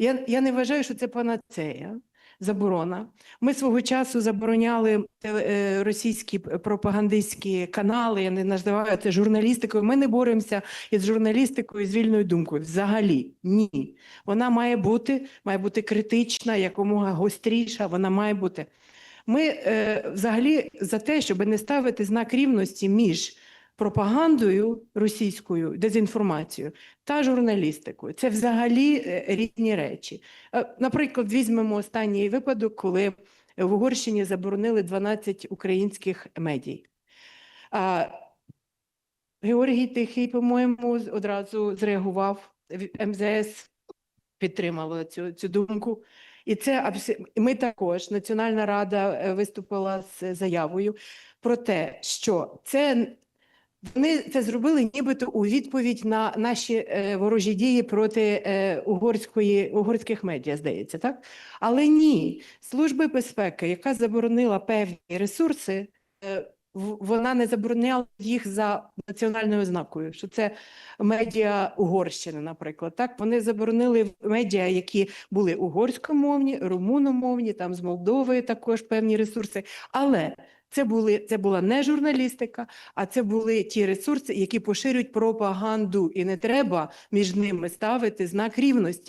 Я, я не вважаю, що це панацея, заборона. Ми свого часу забороняли е, російські пропагандистські канали, я не називаю це журналістикою. Ми не боремося із журналістикою, з вільною думкою. Взагалі ні. Вона має бути, має бути критична, якомога гостріша. Вона має бути. Ми е, взагалі за те, щоб не ставити знак рівності між пропагандою російською, дезінформацією та журналістикою. Це взагалі е, різні речі. Е, Наприклад, візьмемо останній випадок, коли в Угорщині заборонили 12 українських медій. Георгій Тихий, по-моєму, одразу зреагував. МЗС підтримало цю, цю думку. І це ми також, Національна рада е, виступила з заявою про те, що це вони це зробили нібито у відповідь на наші е, ворожі дії проти е, угорської, угорських медіа, здається, так? Але ні, Служби безпеки, яка заборонила певні ресурси, е, вона не забороняла їх за національною ознакою, що це медіа Угорщини, наприклад. Так вони заборонили медіа, які були угорськомовні, румуномовні, там з Молдови також певні ресурси. Але це були це була не журналістика, а це були ті ресурси, які поширюють пропаганду, і не треба між ними ставити знак рівності.